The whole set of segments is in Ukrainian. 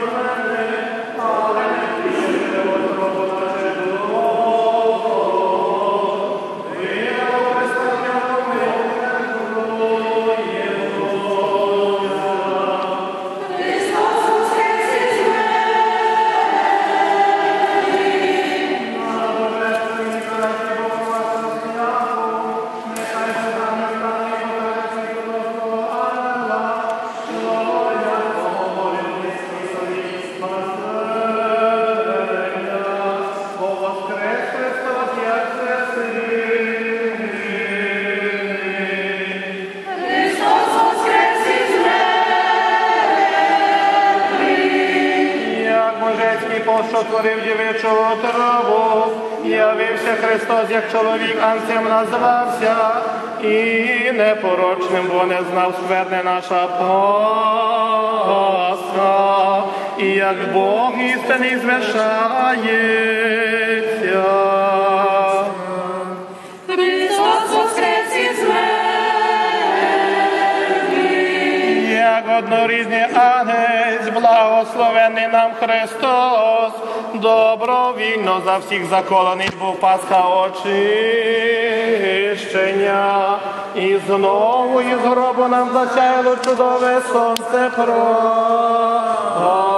Amen. Що дівичу траву. Явився Христос, як чоловік, анцем назвався, і непорочним, бо не знав скверне наша Пасха, і як Бог істинний звершається. Мертвих. агнець, благословений нам Христос, добровільно за всіх заколений був Пасха очищення. І знову із гробу нам засяяло чудове сонце правди.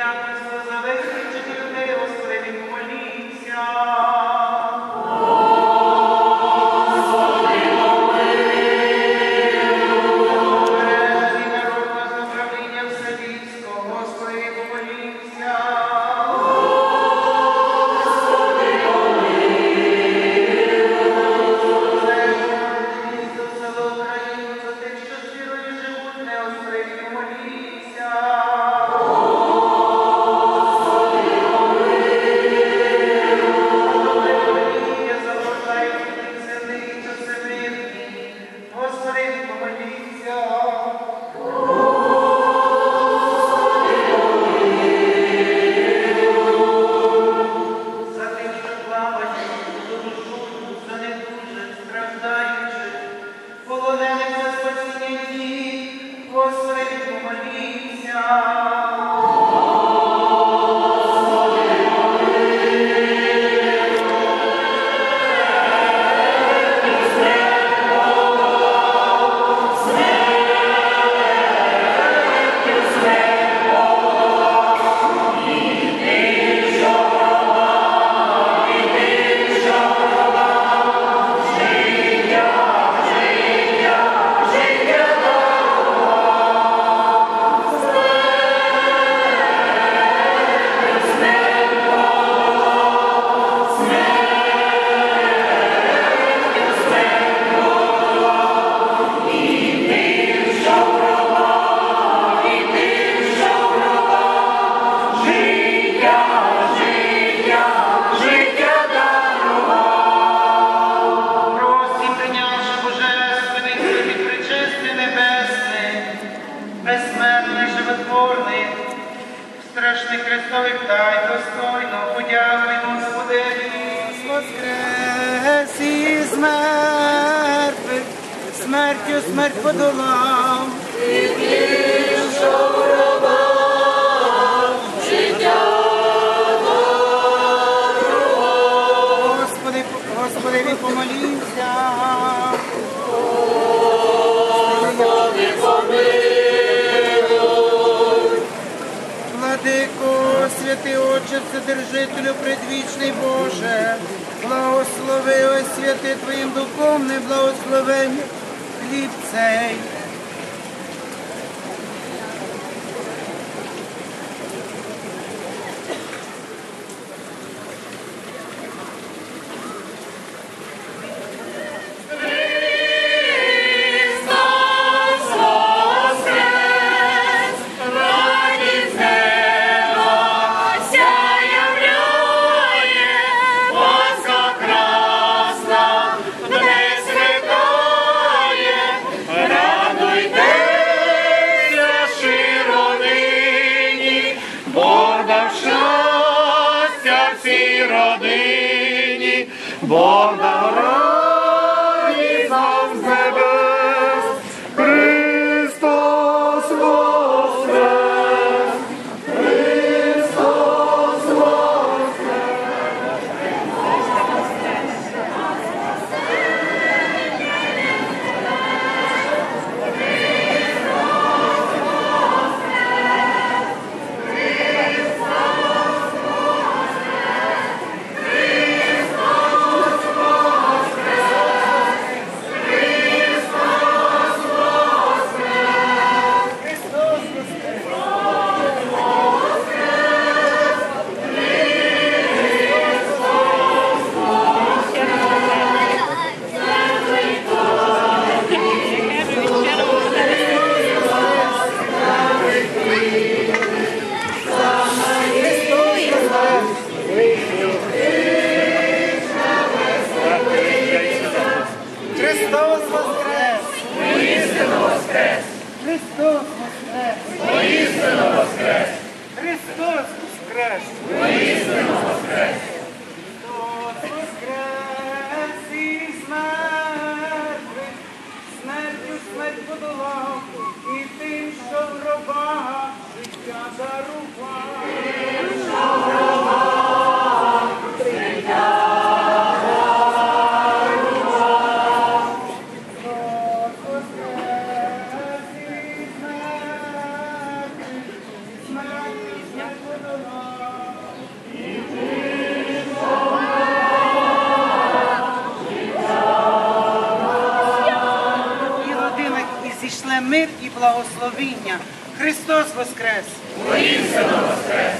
criar pessoas vez. Навивтай достойно, подякуємо Господеві. Воскрес із мертвих, смертю смерть подолав. І ти, що святий Отче, Вседержителю, предвічний Боже, благослови освяти Твоїм духовним благословенням хліб цей. Родині, Бог Христос воскрес! воскрес! Христос воскрес! воскрес! Христос воскрес! Воістину воскрес! Христос воскрес із мертвих, смертю смерть подолав, і тим, що в життя дарував. Благословіння. Христос Воскрес! Воістину воскрес!